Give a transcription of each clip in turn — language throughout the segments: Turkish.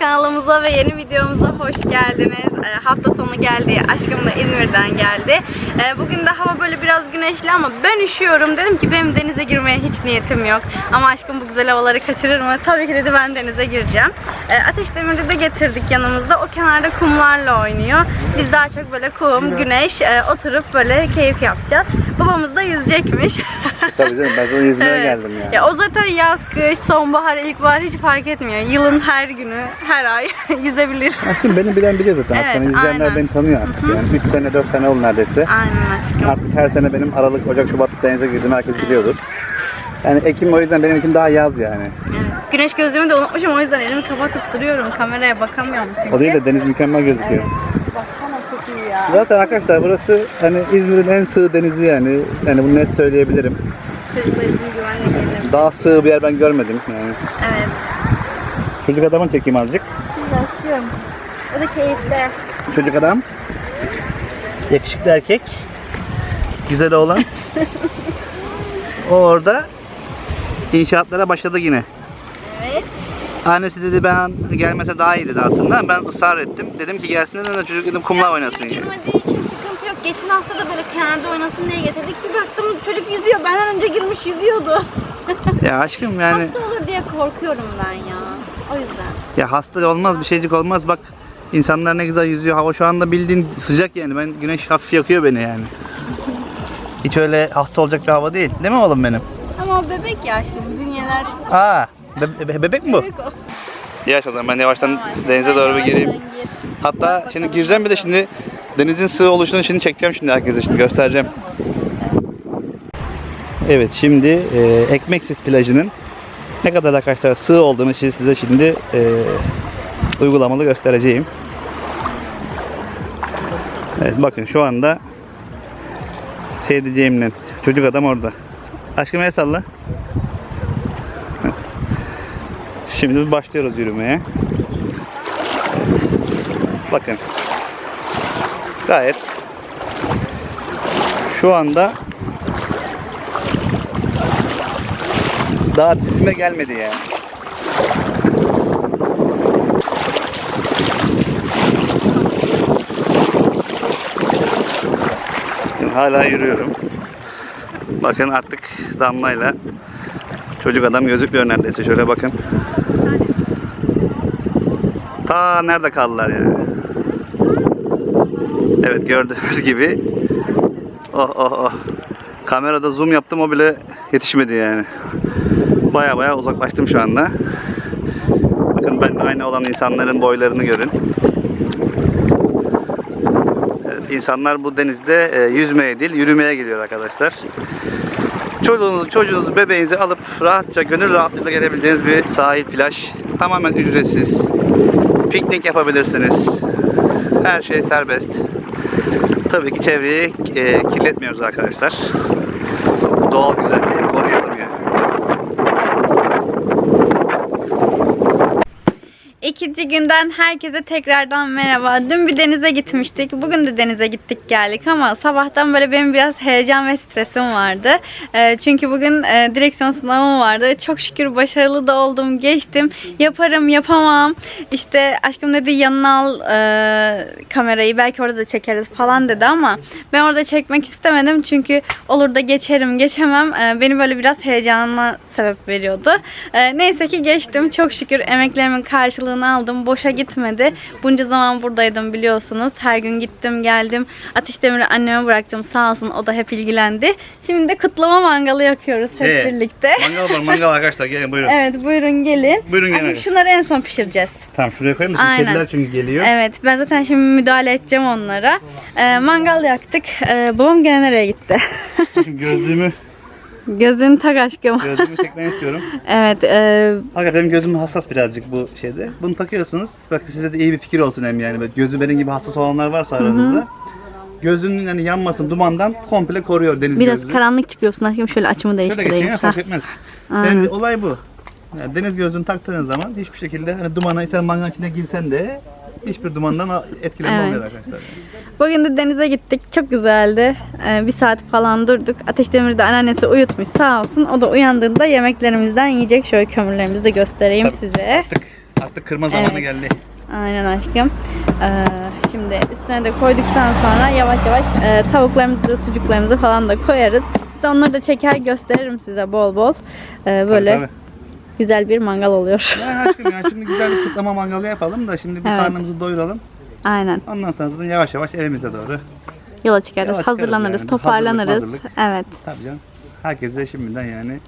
kanalımıza ve yeni videomuza hoş geldiniz. Ee, hafta sonu geldi. Aşkım da İzmir'den geldi. Ee, bugün de hava böyle biraz güneşli ama ben üşüyorum. Dedim ki benim denize girmeye hiç niyetim yok. Ama aşkım bu güzel havaları kaçırır mı? Tabii ki dedi ben denize gireceğim. Ee, Ateş Demir'i de getirdik yanımızda. O kenarda kumlarla oynuyor. Biz daha çok böyle kum, güneş e, oturup böyle keyif yapacağız. Babamız da yüzecekmiş. Tabii canım ben sana İzmir'e Evet. geldim ya. Ya o zaten yaz, kış, sonbahar, ilkbahar hiç fark etmiyor. Yılın her günü, her ay yüzebilir. Aşkım beni bilen biliyor zaten. Evet, Artık beni izleyenler aynen. beni tanıyor artık. Yani 3 sene 4 sene oldu neredeyse. Aynen aşkım. Artık her sene benim Aralık, Ocak, Şubat denize girdiğimi herkes biliyordur. Yani Ekim o yüzden benim için daha yaz yani. Evet. Güneş gözlüğümü de unutmuşum o yüzden elimi kapatıp duruyorum. Kameraya bakamıyorum çünkü. O değil de deniz mükemmel gözüküyor. Baksana çok iyi ya. Zaten arkadaşlar burası hani İzmir'in en sığ denizi yani. Yani bunu net söyleyebilirim. Çocuklar için güvenli gelelim. Daha sığ bir yer ben görmedim yani. Evet. Çocuk adamın çekeyim azıcık. Da keyifli. Çocuk adam. Yakışıklı erkek. Güzel oğlan. o orada inşaatlara başladı yine. Evet. Annesi dedi ben gelmese daha iyi dedi aslında. Ben ısrar ettim. Dedim ki gelsin dedim de çocuk dedim kumla oynasın. yani. Girmediği için sıkıntı yok. Geçen hafta da böyle kenarda oynasın diye getirdik. Bir baktım çocuk yüzüyor. Benden önce girmiş yüzüyordu. Ya aşkım yani Hasta olur diye korkuyorum ben ya. O yüzden. ya hasta olmaz bir şeycik olmaz bak insanlar ne güzel yüzüyor. Hava şu anda bildiğin sıcak yani. Ben güneş hafif yakıyor beni yani. Hiç öyle hasta olacak bir hava değil. Değil mi oğlum benim? Ama o bebek ya aşkım. Bünyeler Aa, be- be- bebek mi bu? bebek o. Yaş o zaman ben yavaştan denize doğru bir gireyim. gir. Hatta şimdi gireceğim bir de şimdi denizin sığ oluşunu şimdi çekeceğim şimdi herkese şimdi göstereceğim. Evet şimdi e, Ekmeksiz plajının ne kadar arkadaşlar sığ olduğunu şimdi size şimdi e, uygulamalı göstereceğim. Evet bakın şu anda sevdiceğimle çocuk adam orada. Aşkım el salla. Şimdi başlıyoruz yürümeye. Bakın. Gayet şu anda daha dizime gelmedi yani. Hala yürüyorum. Bakın artık damlayla çocuk adam gözükmüyor neredeyse. Şöyle bakın. Ta nerede kaldılar yani? Evet gördüğünüz gibi. Oh oh oh. Kamerada zoom yaptım o bile yetişmedi yani. Baya baya uzaklaştım şu anda. Bakın ben aynı olan insanların boylarını görün. İnsanlar bu denizde e, yüzmeye değil yürümeye geliyor arkadaşlar. Çocuğunuzu, çocuğunuzu, bebeğinizi alıp rahatça, gönül rahatlığıyla gelebileceğiniz bir sahil plaj. Tamamen ücretsiz. Piknik yapabilirsiniz. Her şey serbest. Tabii ki çevreyi e, kirletmiyoruz arkadaşlar. Doğal güzelliği koruyalım yani. İkinci günden herkese tekrardan merhaba. Dün bir denize gitmiştik. Bugün de denize gittik geldik ama sabahtan böyle benim biraz heyecan ve stresim vardı. Ee, çünkü bugün e, direksiyon sınavım vardı. Çok şükür başarılı da oldum. Geçtim. Yaparım yapamam. İşte aşkım dedi yanına al e, kamerayı. Belki orada da çekeriz falan dedi ama ben orada çekmek istemedim. Çünkü olur da geçerim geçemem. E, beni böyle biraz heyecanına sebep veriyordu. E, neyse ki geçtim. Çok şükür emeklerimin karşılığını aldım. Boşa gitmedi. Bunca zaman buradaydım biliyorsunuz. Her gün gittim geldim. Ateş Demir'i anneme bıraktım. Sağ olsun o da hep ilgilendi. Şimdi de kutlama mangalı yakıyoruz hep Evet. birlikte. Mangal var mangal arkadaşlar gelin buyurun. Evet buyurun gelin. Buyurun gelin. Annem, şunları en son pişireceğiz. Tamam şuraya koyayım mı? Aynen. Kediler çünkü geliyor. Evet ben zaten şimdi müdahale edeceğim onlara. Ee, mangal yaktık. Ee, babam gene nereye gitti? Şimdi gözlüğümü, Gözünü tak aşkım. gözlüğümü çekmeni istiyorum. evet. E, Arkadaşlar benim gözüm hassas birazcık bu şeyde. Bunu takıyorsunuz. Bak size de iyi bir fikir olsun hem yani. Böyle gözü benim gibi hassas olanlar varsa aranızda. Gözünün yani yanmasın dumandan komple koruyor deniz biraz gözlüğü. karanlık çıkıyorsun aşkım. Şöyle açımı Şöyle geçeyim değiştireyim. fark etmez. Yani olay bu. Yani deniz gözlüğünü taktığınız zaman hiçbir şekilde hani dumana sen mangal içine girsen de hiçbir dumandan etkilenme Evet. arkadaşlar. Bugün de denize gittik. Çok güzeldi. Ee, bir saat falan durduk. Ateş Demir'i de anneannesi uyutmuş sağ olsun. O da uyandığında yemeklerimizden yiyecek. Şöyle kömürlerimizi de göstereyim Tabii. size. Tık. Artık kırma zamanı Evet. geldi. Aynen aşkım. Ee, şimdi üstüne de koyduktan sonra yavaş yavaş e, tavuklarımızı, sucuklarımızı falan da koyarız. İşte onları da çeker gösteririm size bol bol. Ee, böyle Tabii, tabii. Güzel bir mangal oluyor. Yani aşkım ya şimdi güzel bir kutlama mangalı yapalım da şimdi bir Evet. karnımızı doyuralım. Aynen. Ondan sonra da yavaş yavaş evimize doğru. Yola çıkarız, Yola çıkarız hazırlanırız, yani. toparlanırız. Hazırlık, hazırlık. Evet. Tabii canım. Herkese şimdiden yani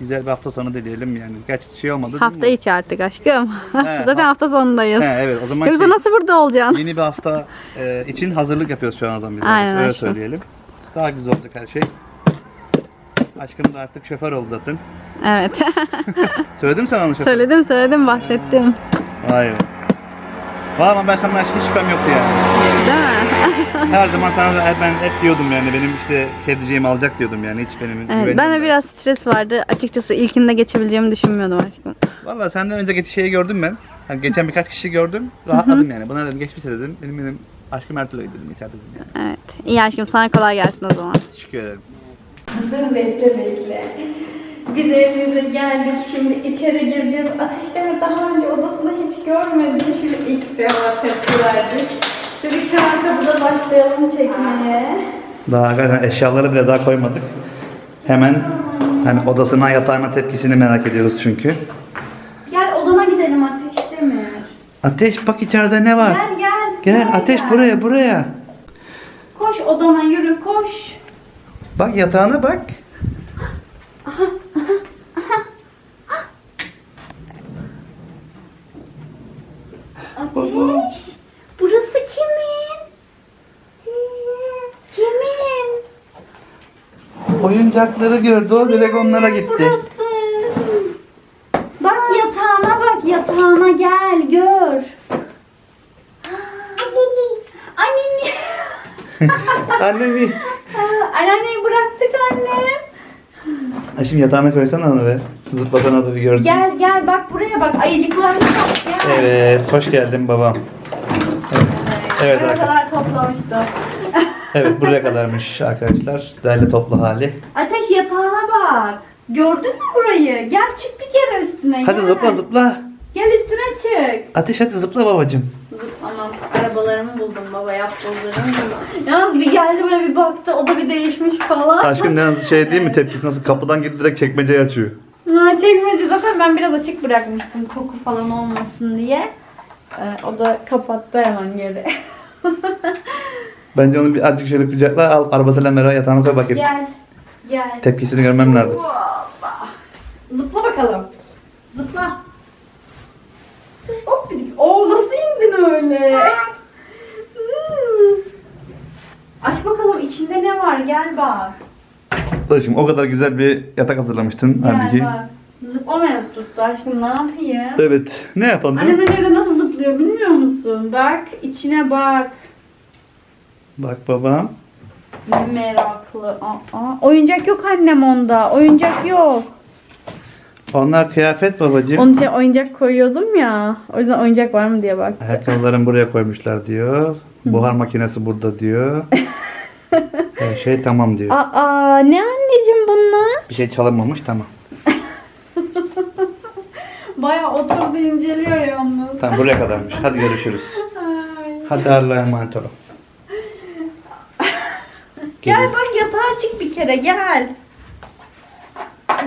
güzel bir hafta sonu dileyelim yani. Gerçi şey olmadı Hafta değil mi? içi artık aşkım. Zaten ha- hafta sonundayız. He, evet o zaman Yoksa şey- nasıl burada olacaksın? yeni bir hafta e, için hazırlık yapıyoruz şu an o zaman biz. Aynen Öyle aşkım. söyleyelim. Daha güzel olacak her şey. Aşkım da artık şoför oldu zaten. Evet. Söyledim sana onu şoför. söyledim söyledim bahsettim. Vay be. Vay ama ben senden hiç şüphem yoktu yani. Değil mi? Her zaman sana da ben hep diyordum yani benim işte sevdiceğimi alacak diyordum yani hiç benim Evet, ben de biraz stres vardı. Açıkçası ilkinde geçebileceğimi düşünmüyordum aşkım. Valla senden önce geç şeyi gördüm ben. Hani geçen birkaç kişi gördüm. Rahatladım yani. Buna dedim geçmişse dedim. Benim benim aşkım Ertuğrul'a dedim içeride dedim yani. Evet. İyi aşkım sana kolay gelsin o zaman. Teşekkür ederim. Dur bekle bekle. Biz evimize geldik. Şimdi içeri gireceğiz. Ateş Demir daha önce odasını hiç görmedi. Şimdi ilk defa tepki verdik. Dedik hemen kapıda başlayalım çekmeye. Daha hakikaten eşyaları bile daha koymadık. Hemen hani odasına yatağına tepkisini merak ediyoruz çünkü. Gel odana gidelim Ateş Demir. Ateş bak içeride ne var? Gel gel. Gel ateş buraya buraya. Koş odana yürü koş. Bak yatağına bak. Ateş. Burası kimin? Kimin? Oyuncakları gördü o direkt onlara gitti. Burası. Bak yatağına bak yatağına gel gör. Anneni. Annemi. Şimdi yatağına koysana onu be. Zıplasana da bir görsün. Gel gel bak buraya bak ayıcıklarına bak gel. Evet, hoş geldin babam. Evet, evet Ne arkadaşlar. kadar toplamıştı. Evet, buraya kadarmış arkadaşlar. Derli toplu hali. Ateş yatağına bak. Gördün mü burayı? Gel çık bir kere üstüne. Hadi gel. zıpla zıpla. Gel üstüne çık. Ateş hadi zıpla babacım. Zıplamam. Arabalarımı buldum baba yapbozlarımı buldum. Yalnız bir geldi böyle bir baktı o da bir değişmiş falan. Aşkım ne nasıl şey değil mi tepkisi nasıl kapıdan girdi direkt çekmeceyi açıyor. Ha, çekmece zaten ben biraz açık bırakmıştım koku falan olmasın diye. Ee, o da kapattı hemen geri. Bence onu bir azıcık şöyle kucakla al arabasıyla Merhaba yatağına koy bakayım. gel. Gel. Tepkisini görmem lazım. Hoppa. Zıpla bakalım. Zıpla. Hop. Oo nasıl indin öyle? Aç bakalım içinde ne var gel bak. Aşkım o kadar güzel bir yatak hazırlamıştın Gel halbuki. bak. Zıplamayız tuttu aşkım ne yapayım? Evet. Ne yapalım? Annem evde nasıl zıplıyor bilmiyor musun? Bak içine bak. Bak babam. Ne meraklı. Aa, oyuncak yok annem onda. Oyuncak yok. Onlar kıyafet babacığım. Onun için oyuncak koyuyordum ya. O yüzden oyuncak var mı diye bak. Ayakkabılarını buraya koymuşlar diyor. Buhar makinesi burada diyor. Her şey tamam diyor. Aa ne anneciğim bunlar? Bir şey çalınmamış tamam. Baya oturdu inceliyor yalnız. Tamam buraya kadarmış. Hadi görüşürüz. Hadi Allah'a emanet olun. Gel bak yatağa çık bir kere gel.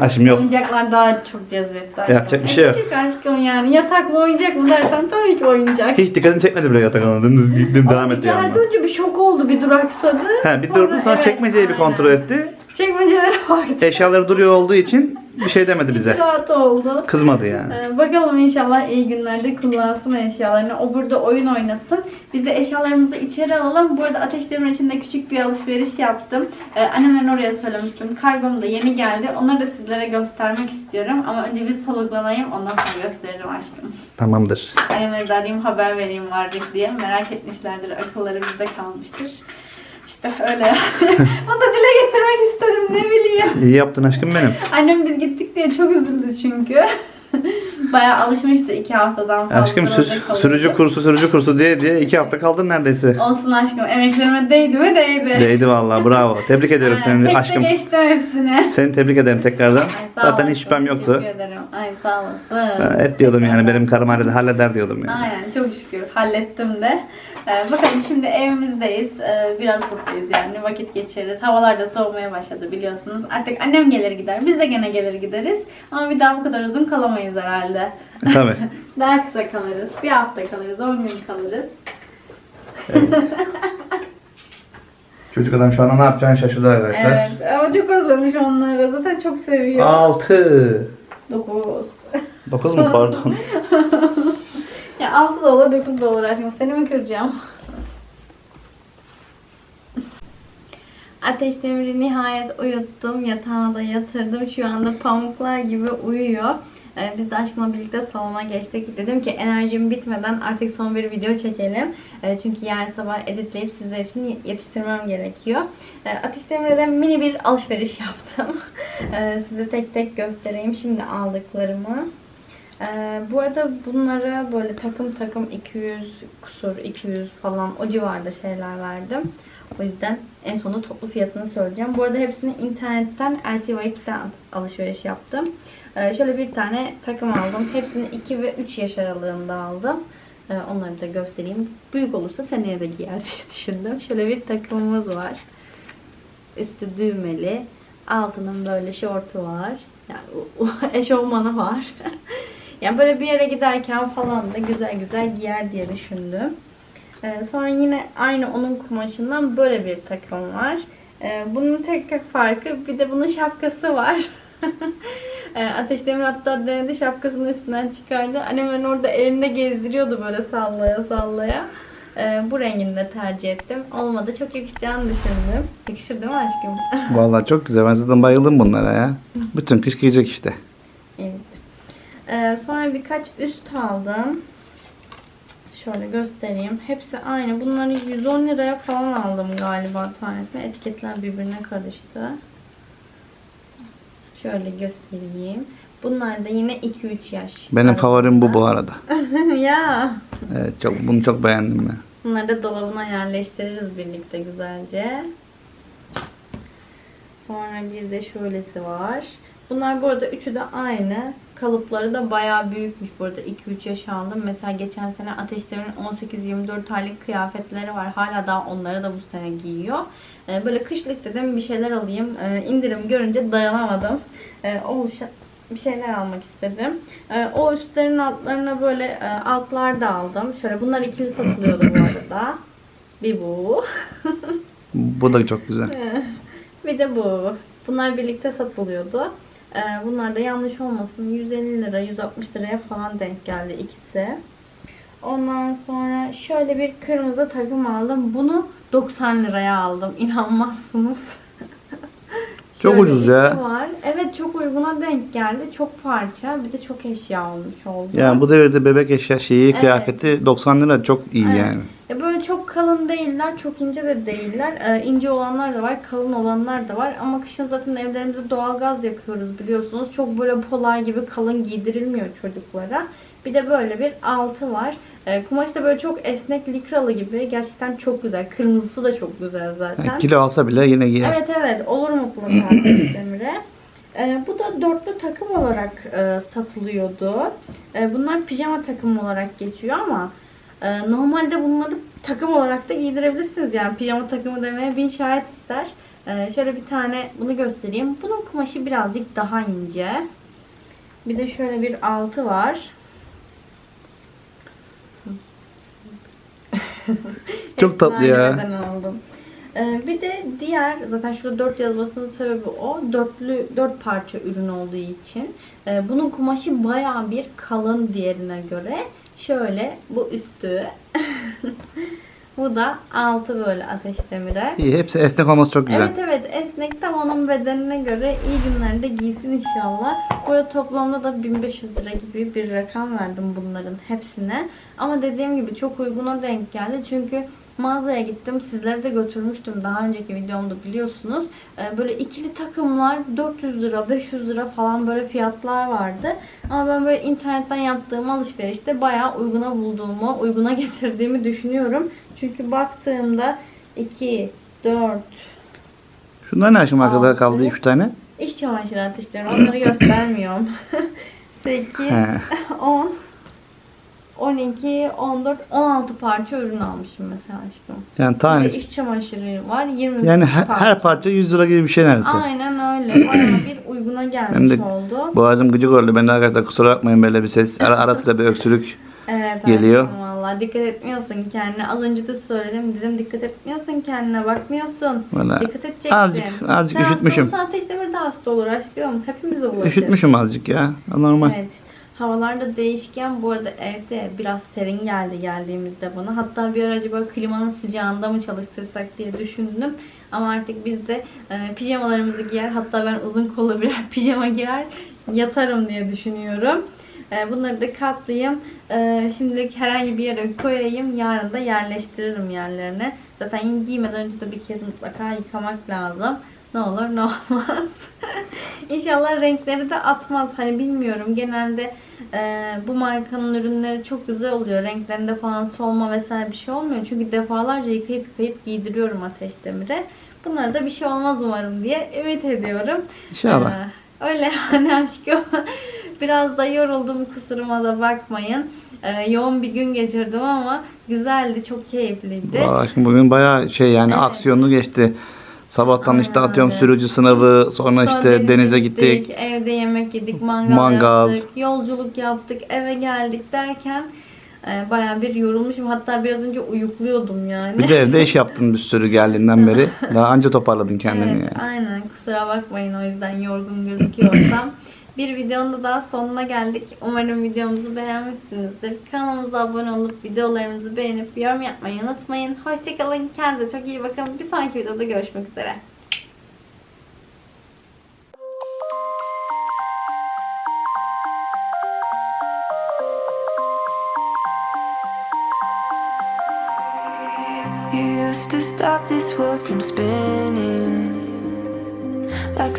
Aşkım yok. Oyuncaklar daha çok cezbetti aşkım. Yapacak bir şey yok. Küçük aşkım yani yatak mı oyuncak mı dersen tabii ki oyuncak. Hiç dikkatini çekmedi bile yatak alanı. Dümdüz gittim devam etti Geldi yanına. önce bir şok oldu bir duraksadı. He, bir durdu sonra çekmeceyi bir kontrol etti. Çekmecelere baktı. Eşyaları duruyor olduğu için bir şey demedi bize. rahat oldu. Kızmadı yani. Ee, bakalım inşallah iyi günlerde kullansın eşyalarını. O burada oyun oynasın. Biz de eşyalarımızı içeri alalım. Bu arada Ateş Demir için de küçük bir alışveriş yaptım. Ee, annemden oraya söylemiştim. Kargom da yeni geldi. Onları da sizlere göstermek istiyorum. Ama önce bir soluklanayım. Ondan sonra gösteririm aşkım. Tamamdır. Annemleri de arayayım haber vereyim vardık diye. Merak etmişlerdir. Akılları bizde kalmıştır. İşte öyle yani. Onu da dile getirmek istedim. Ne bileyim. İyi yaptın aşkım benim. Annem biz gittik diye çok üzüldü çünkü. Bayağı alışmıştı iki haftadan fazla. Aşkım sür- sürücü kursu sürücü kursu diye diye iki hafta kaldın neredeyse. Olsun aşkım. Emeklerime değdi mi değdi. Değdi vallahi bravo. Tebrik ediyorum Aynen, seni tek aşkım. Tek geçtim hepsini. Seni tebrik ederim tekrardan. Ay, Zaten olasın, hiç şüphem yoktu. Teşekkür ederim. Ay sağ olasın. Ben hep diyordum yani benim karım halleder, halleder diyordum yani. Aynen çok şükür hallettim de. Ee, bakalım şimdi evimizdeyiz. Ee, biraz mutluyuz yani vakit geçiririz. Havalar da soğumaya başladı biliyorsunuz. Artık annem gelir gider. Biz de gene gelir gideriz. Ama bir daha bu kadar uzun kalamayız herhalde. Tabii. Daha kısa kalırız. Bir hafta kalırız, 10 gün kalırız. Çocuk adam şu anda ne yapacağını şaşırdı arkadaşlar. Evet ama çok özlemiş onları. Zaten çok seviyor. 6 9. 9 mu pardon? Ya 6 da olur 9 da olur aşkım. Seni mi kıracağım? Ateş Demir'i nihayet uyuttum. Yatağına da yatırdım. Şu anda pamuklar gibi uyuyor. Ee, biz de aşkımla birlikte salona geçtik. Dedim ki enerjim bitmeden artık son bir video çekelim. Ee, çünkü yarın sabah editleyip sizler için yetiştirmem gerekiyor. Ee, Ateş Demir'de mini bir alışveriş yaptım. Size tek tek göstereyim şimdi aldıklarımı. Ee, bu arada bunlara böyle takım takım 200 kusur 200 falan o civarda şeyler verdim. O yüzden en sonunda toplu fiyatını söyleyeceğim. Bu arada hepsini internetten LCY2'den alışveriş yaptım. Ee, şöyle bir tane takım aldım. Hepsini 2 ve 3 yaş aralığında aldım. Ee, onları da göstereyim. Büyük olursa seneye de giyer diye düşündüm. Şöyle bir takımımız var. Üstü düğmeli. Altının böyle şortu var. Yani eşofmanı var. yani böyle bir yere giderken falan da güzel güzel giyer diye düşündüm. Ee, sonra yine aynı onun kumaşından böyle bir takım var. Ee, bunun tek farkı bir de bunun şapkası var. Ee, Ateş Demir hatta denedi şapkasını üstünden çıkardı. Annem ben orada elinde gezdiriyordu böyle sallaya sallaya. Ee, bu rengini de tercih ettim. Olmadı çok yakışacağını düşündüm. Yakışır değil mi aşkım? Vallahi çok güzel. Ben zaten bayıldım bunlara ya. Bütün kış giyecek işte. Evet. Ee, sonra birkaç üst aldım. Şöyle göstereyim. Hepsi aynı. Bunları 110 liraya falan aldım galiba tanesine. Etiketler birbirine karıştı. Şöyle göstereyim. Bunlar da yine 2-3 yaş. Benim favorim bu bu arada. arasında. ya. Evet çok bunu çok beğendim ben. Bunları da dolabına yerleştiririz birlikte güzelce. Sonra bir de şöylesi var. Bunlar bu arada üçü de aynı. Kalıpları da bayağı büyükmüş bu arada. 2-3 yaş aldım. Mesela geçen sene Ateş Demir'in 18-24 aylık kıyafetleri var. Hala daha onları da bu sene giyiyor. Ee, böyle kışlık dedim bir şeyler alayım. Ee, indirim görünce dayanamadım. Ee, o bir şeyler almak istedim. O üstlerin altlarına böyle e, altlar da aldım. Şöyle bunlar ikili satılıyordu bu arada. Bir bu. Bu da çok güzel. Bir de bu. Bunlar birlikte satılıyordu. Ee, bunlar da yanlış olmasın 150 lira 160 liraya falan denk geldi ikisi. Ondan sonra şöyle bir kırmızı takım aldım. Bunu 90 liraya aldım. İnanmazsınız. Çok Şöyle ucuz ya. Var. Evet çok uyguna denk geldi. Çok parça bir de çok eşya olmuş oldu. Yani bu devirde bebek eşya şeyi Evet. kıyafeti 90 lira çok iyi Evet. yani. Ya böyle çok kalın değiller, çok ince de değiller. Ee, ince olanlar da var, kalın olanlar da var. Ama kışın zaten evlerimizde doğalgaz yakıyoruz biliyorsunuz. Çok böyle polar gibi kalın giydirilmiyor çocuklara. Bir de böyle bir altı var. Ee, kumaş da böyle çok esnek likralı gibi. Gerçekten çok güzel. Kırmızısı da çok güzel zaten. Yani kilo alsa bile yine giyer. Evet evet olur mutlaka Demir'e. Ee, bu da dörtlü takım olarak e, satılıyordu. E, bunlar pijama takım olarak geçiyor ama e, normalde bunları takım olarak da giydirebilirsiniz. Yani pijama takımı demeye bin şahit ister. E, şöyle bir tane bunu göstereyim. Bunun kumaşı birazcık daha ince. Bir de şöyle bir altı var. Çok tatlı ya. Aldım. Ee, bir de diğer zaten şurada 4 yazmasının sebebi o. Dörtlü dört parça ürün olduğu için. Ee, bunun kumaşı bayağı bir kalın diğerine göre. Şöyle bu üstü. bu da altı böyle ateş demire. İyi hepsi esnek olması çok güzel. Evet evet esnek tam onun bedenine göre iyi günlerde giysin inşallah. Burada toplamda da 1500 lira gibi bir rakam verdim bunların hepsine. Ama dediğim gibi çok uyguna denk geldi. Çünkü mağazaya gittim. Sizleri de götürmüştüm daha önceki videomda biliyorsunuz. Ee, böyle ikili takımlar 400 lira, 500 lira falan böyle fiyatlar vardı. Ama ben böyle internetten yaptığım alışverişte bayağı uyguna bulduğumu, uyguna getirdiğimi düşünüyorum. Çünkü baktığımda 2, 4, Şunlar ne aşkım arkada kaldı 3 tane? iş çamaşır ateşleri onları göstermiyorum. 8, He. 10, 12, 14, 16 parça ürün almışım mesela aşkım. Yani Bir tanesi. iş çamaşırı var 20 Yani her, parça. her parça 100 lira gibi bir şey neredeyse. Aynen öyle. Bayağı bir uyguna gelmiş Hem de oldu. Boğazım gıcık oldu. Ben de arkadaşlar kusura bakmayın böyle bir ses. Ara, ara sıra bir öksürük. Evet geliyor. aşkım Valla dikkat etmiyorsun kendine. Az önce de söyledim dedim dikkat etmiyorsun kendine bakmıyorsun. Valla Dikkat edeceksin. azıcık- azıcık Sen üşütmüşüm. hasta olsan ateş demir de hasta olur aşkım. Hepimiz bulaşır. üşütmüşüm azıcık ya. Normal. Evet. Havalar da değişken. Bu arada evde biraz serin geldi geldiğimizde bana. Hatta bir ara acaba klimanın sıcağında mı çalıştırsak diye düşündüm. Ama artık biz de e, pijamalarımızı giyer. Hatta ben uzun kollu birer pijama giyer yatarım diye düşünüyorum. E, bunları da katlayayım. E, şimdilik herhangi bir yere koyayım. Yarın da yerleştiririm yerlerine. Zaten giymeden önce de bir kez mutlaka yıkamak lazım. Ne olur ne olmaz. İnşallah renkleri de atmaz. Hani bilmiyorum. Genelde e, bu markanın ürünleri çok güzel oluyor. Renklerinde falan solma vesaire bir şey olmuyor. Çünkü defalarca yıkayıp yıkayıp giydiriyorum Ateş Demir'e. Bunlara da bir şey olmaz umarım diye ümit ediyorum. İnşallah. Ee, öyle yani aşkım. Biraz da yoruldum kusuruma da bakmayın. Ee, yoğun bir gün geçirdim ama güzeldi, çok keyifliydi. Vay, aşkım bugün bayağı şey yani Evet. aksiyonlu geçti. Sabahtan işte atıyorum sürücü sınavı, sonra Sonra işte denize gittik. Evde yemek yedik, mangal, Mangal. yaptık, yolculuk yaptık, eve geldik derken e, bayağı bir yorulmuşum. Hatta biraz önce uyukluyordum yani. Bir de evde iş yaptın bir sürü geldiğinden beri. Daha anca toparladın kendini Evet, yani. aynen. Kusura bakmayın o yüzden yorgun gözüküyorsam. Bir videonun da daha sonuna geldik. Umarım videomuzu beğenmişsinizdir. Kanalımıza abone olup videolarımızı beğenip yorum yapmayı unutmayın. Hoşçakalın. Kendinize çok iyi bakın. Bir sonraki videoda görüşmek üzere. To stop this world from spinning like